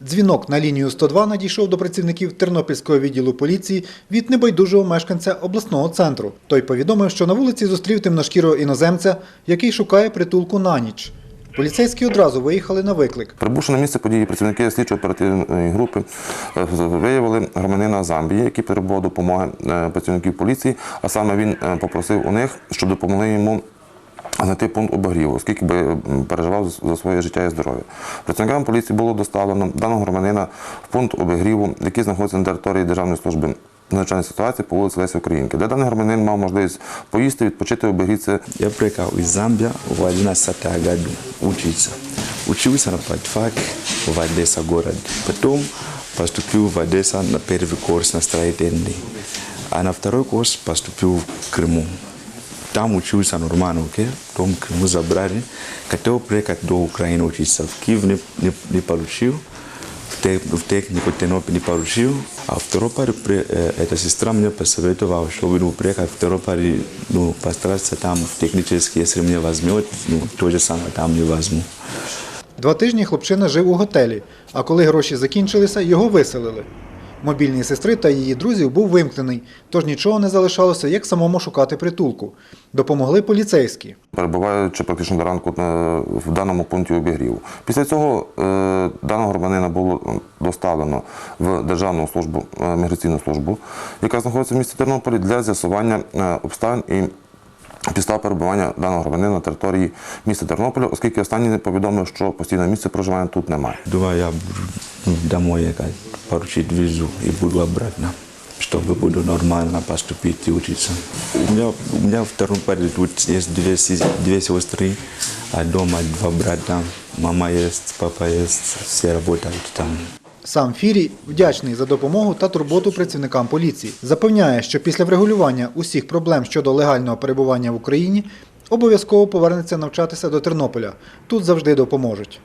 Дзвінок на лінію 102 надійшов до працівників Тернопільського відділу поліції від небайдужого мешканця обласного центру. Той повідомив, що на вулиці зустрів темношкірого іноземця, який шукає притулку на ніч. Поліцейські одразу виїхали на виклик. Прибувши на місце події, працівники слідчо-оперативної групи е, виявили громадянина Замбії, який потребував допомоги е, працівників поліції, а саме він е, попросив у них, щоб допомогли йому знайти пункт обігріву, оскільки би м, переживав за- за своє життя і здоров'я. Працівникам поліції було доставлено даного громадянина в пункт обігріву, який знаходиться на території Державної служби з надзвичайної ситуації по вулиці Лесі Українки, де даний громадянин мав можливість поїсти, відпочити, обігрітися Я приехал из Замбия в 11 году учиться. Учился на подфак в Одесса город. Потом поступил в Одесса на первый курс на строительный. А на второй курс поступил в Крыму. Там учился нормально, окей? Потом Крыму забрали. Хотел приехать до Украины учиться. В Киев не, не, не получил. В, те- в технику Тернопиль не получил. А второй парень, при- э, эта сестра мне посоветовала, чтобы ну, приехать второй парень, ну, постараться там в технический, если меня возьмет, ну, то же самое там не возьму. Два тижні хлопчина жив у готелі, а коли гроші закінчилися, його виселили. Мобільний сестри та її друзів був вимкнений, тож нічого не залишалося, як самому шукати притулку. Допомогли поліцейські. перебуваючи практично до ранку в даному пункті обігріву. Після цього е, даного громадянина було доставлено в Державну службу е, міграційну службу, яка знаходиться в місті Тернополі для з'ясування е, обставин і підстав перебування даного громадянина на території міста Тернополя, оскільки останній повідомив, що постійного місця проживання тут немає. Думаю, я ну, домой ехать, поручить визу и буду обратно, чтобы буду нормально поступить и учиться. У меня, у меня второй парень тут есть две, две сестры, а дома два брата. Мама есть, папа есть, все работают там. Сам Фірій вдячний за допомогу та турботу працівникам поліції. Запевняє, що після врегулювання усіх проблем щодо легального перебування в Україні обов'язково повернеться навчатися до Тернополя. Тут завжди допоможуть.